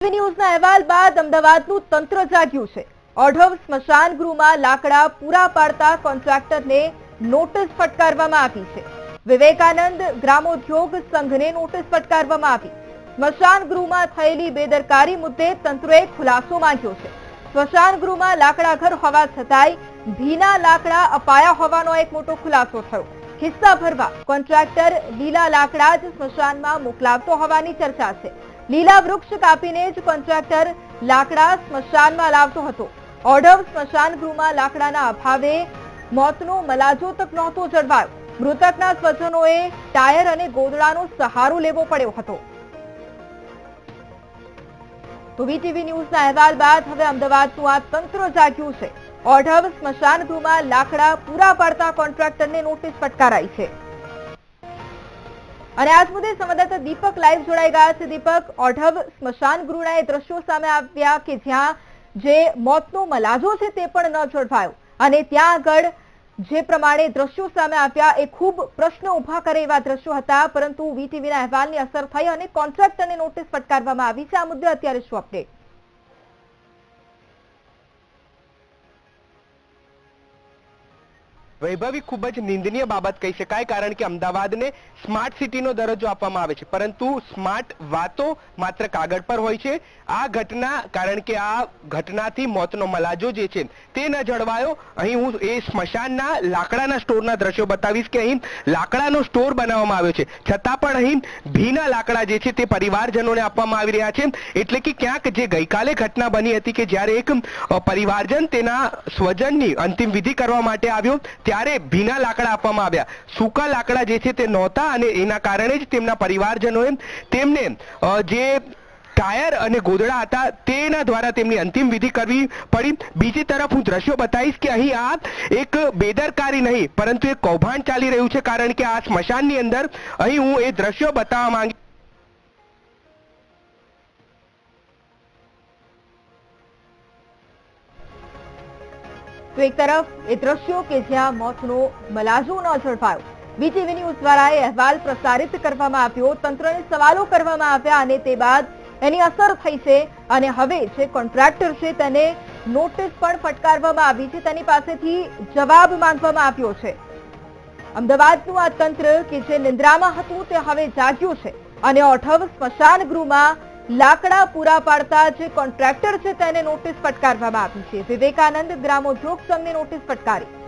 ન્યૂઝના અહેવાલ બાદ અમદાવાદનું તંત્ર જાગ્યું છે. ઓઢવ સ્મશાન ગૃહમાં લાકડા પૂરા પાડતા કોન્ટ્રાક્ટરને નોટિસ ફટકારવામાં આવી છે. વિવેકાનંદ ગ્રામોદ્યોગ સંઘને નોટિસ ફટકારવામાં આવી. સ્મશાન ગૃહમાં થયેલી બેદરકારી મુદ્દે તંત્રએ ખુલાસો માંગ્યો છે. સ્મશાન ગૃહમાં લાકડા ઘર હોવા છતાંય ભીના લાકડા અપાયા હોવાનો એક મોટો ખુલાસો થયો. હિસ્સા ભરવા કોન્ટ્રાક્ટર લીલા લાકડા જ સ્મશાનમાં મોકલાવતો હોવાની ચર્ચા છે. લીલા વૃક્ષ કાપીને જ કોન્ટ્રાક્ટર લાકડા સ્મશાનમાં લાવતો હતો. ઓઢવ સ્મશાન ગૃહમાં લાકડાના અભાવે મોતનો મલાજો તક નહોતો જળવાયો. મૃતકના સ્વજનોએ ટાયર અને ગોદડાનો સહારો લેવો પડ્યો હતો. તો વીટીવી ન્યૂઝના અહેવાલ બાદ હવે અમદાવાદનું આ તંત્ર જાગ્યું છે. ઓઢવ સ્મશાન ગૃહમાં લાકડા પૂરા પાડતા કોન્ટ્રાક્ટરને નોટિસ ફટકારાઈ છે. અને આજ મુદ્દે સંવાદદાતા દીપક લાઈવ જોડાઈ ગયા છે. દીપક ઓઢવ સ્મશાન ગૃહના એ દ્રશ્યો સામે આવ્યા કે જ્યાં જે મોતનો મલાજો છે તે પણ ન ઝડપાયો. અને ત્યાં આગળ જે પ્રમાણે દ્રશ્યો સામે આવ્યા એ ખૂબ પ્રશ્ન ઊભા કરે એવા દ્રશ્યો હતા. પરંતુ વીટીવીના અહેવાલની અસર થઈ અને કોન્ટ્રાક્ટરને નોટિસ ફટકારવામાં આવી છે. આ મુદ્દે અત્યારે શું અપડેટ વૈભવી ખૂબ જ નિંદનીય બાબત કહી શકાય, કારણ કે અમદાવાદને સ્માર્ટ સિટીનો દરજ્જો આપવામાં આવે છે. પરંતુ સ્માર્ટ વાતો માત્ર કાગળ પર હોય છે. આ ઘટના, કારણ કે આ ઘટનાથી મોતનો મલાજો જે છે તે ન જળવાયો. અહીં હું એ સ્મશાનના લાકડાના સ્ટોરના દ્રશ્યો બતાવીશ કે અહીં લાકડાનો સ્ટોર બનાવવામાં આવ્યો છે. છતાં પણ અહીં ભીના લાકડા જે છે તે પરિવારજનોને આપવામાં આવી રહ્યા છે. એટલે કે ક્યાંક જે ગઈકાલે ઘટના બની હતી કે જ્યારે એક પરિવારજન તેના સ્વજનની અંતિમ વિધિ કરવા માટે આવ્યો ત્યારે ભીના લાકડા આપવામાં આવ્યા. સૂકા લાકડા જે છે તે નહોતા અને એના કારણે જ તેમના પરિવારજનોએ તેમને જે ટાયર અને ગોદડા હતા તેના દ્વારા તેમની અંતિમ વિધિ કરવી પડી. બીજી તરફ હું દ્રશ્યો બતાવીશ કે અહીં આ એક બેદરકારી નહીં, પરંતુ એક કૌભાંડ ચાલી રહ્યું છે કારણ કે આ સ્મશાનની અંદર અહીં હું એ દ્રશ્યો બતાવવા માંગી તો એક તરફ એ દ્રશ્યો કે જ્યાં મોતનો મલાજો ન ઝડપાયો. બીટીવી ન્યૂઝ દ્વારા અહેવાલ પ્રસારિત કરવામાં આવ્યો, તંત્રને સવાલો કરવામાં આવ્યા અને તે બાદ એની અસર થઈ છે અને હવે જે કોન્ટ્રાક્ટર છે તેને નોટિસ પણ ફટકારવામાં આવી છે, તેની પાસેથી જવાબ માંગવામાં આવ્યો છે. અમદાવાદનું આ તંત્ર કે જે નિંદ્રામાં હતું તે હવે જાગ્યું છે અને ઓઠવ સ્મશાન ગૃહમાં લાકડા પૂરા પાડતા જે કોન્ટ્રાક્ટર છે તેને નોટિસ ફટકારવામાં આવી છે. વિવેકાનંદ ગ્રામોદ્યોગ સંઘને નોટિસ ફટકારી.